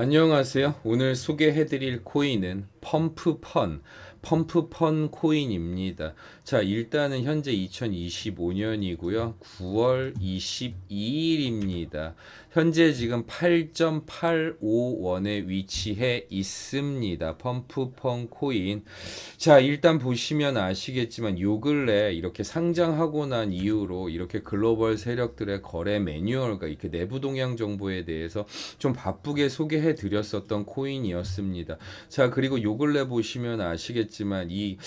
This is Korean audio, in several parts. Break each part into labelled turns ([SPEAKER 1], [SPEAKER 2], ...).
[SPEAKER 1] 안녕하세요. 오늘 소개해드릴 코인은 펌프펀, 펌프펀 코인입니다. 자, 일단은 현재 2025년이고요. 9월 22일입니다. 현재 지금 8.85원에 위치해 있습니다. 펌프펀 코인. 자, 일단 보시면 아시겠지만 요 근래 이렇게 상장하고 난 이후로 이렇게 글로벌 세력들의 거래 매뉴얼과 이렇게 내부 동향 정보에 대해서 좀 바쁘게 소개해 드렸었던 코인이었습니다. 자, 그리고 요 근래 보시면 아시겠지만 이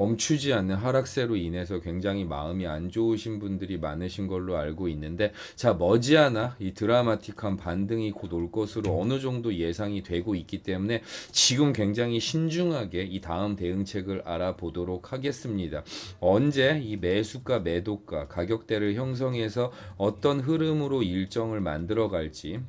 [SPEAKER 1] 멈추지 않는 하락세로 인해서 굉장히 마음이 안 좋으신 분들이 많으신 걸로 알고 있는데 자 머지않아 이 드라마틱한 반등이 곧 올 것으로 어느 정도 예상이 되고 있기 때문에 지금 굉장히 신중하게 이 다음 대응책을 알아보도록 하겠습니다. 언제 이 매수가 매도가 가격대를 형성해서 어떤 흐름으로 일정을 만들어 갈지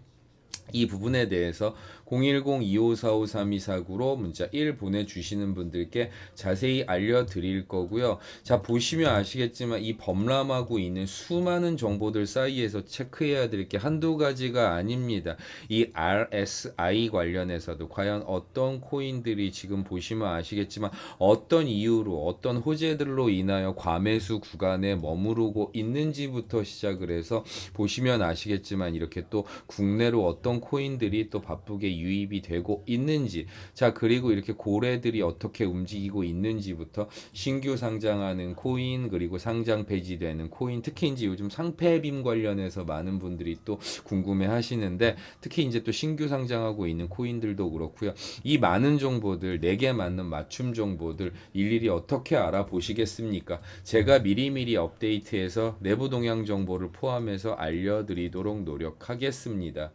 [SPEAKER 1] 이 부분에 대해서 010-2545-3249로 문자 1 보내주시는 분들께 자세히 알려드릴 거고요. 자, 보시면 아시겠지만 이 범람하고 있는 수많은 정보들 사이에서 체크해야 될 게 한두 가지가 아닙니다. 이 RSI 관련해서도 과연 어떤 코인들이 지금 보시면 아시겠지만 어떤 이유로 어떤 호재들로 인하여 과매수 구간에 머무르고 있는지부터 시작을 해서 보시면 아시겠지만 이렇게 또 국내로 어떤 코인들이 또 바쁘게 유입이 되고 있는지 자 그리고 이렇게 고래들이 어떻게 움직이고 있는지부터 신규 상장하는 코인 그리고 상장 폐지되는 코인 특히 이제 요즘 상폐빔 관련해서 많은 분들이 또 궁금해 하시는데 특히 이제 또 신규 상장하고 있는 코인들도 그렇고요 이 많은 정보들 내게 맞는 맞춤 정보들 일일이 어떻게 알아보시겠습니까 제가 미리미리 업데이트해서 내부 동향 정보를 포함해서 알려드리도록 노력하겠습니다.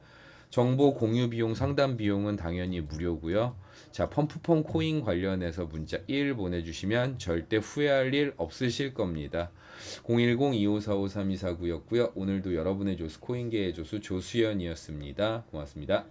[SPEAKER 1] 정보 공유 비용 상담 비용은 당연히 무료고요. 자, 펌프폰 코인 관련해서 문자 1 보내주시면 절대 후회할 일 없으실 겁니다. 010-2545-3249였고요. 오늘도 여러분의 조수 코인계의 조수 조수연이었습니다. 고맙습니다.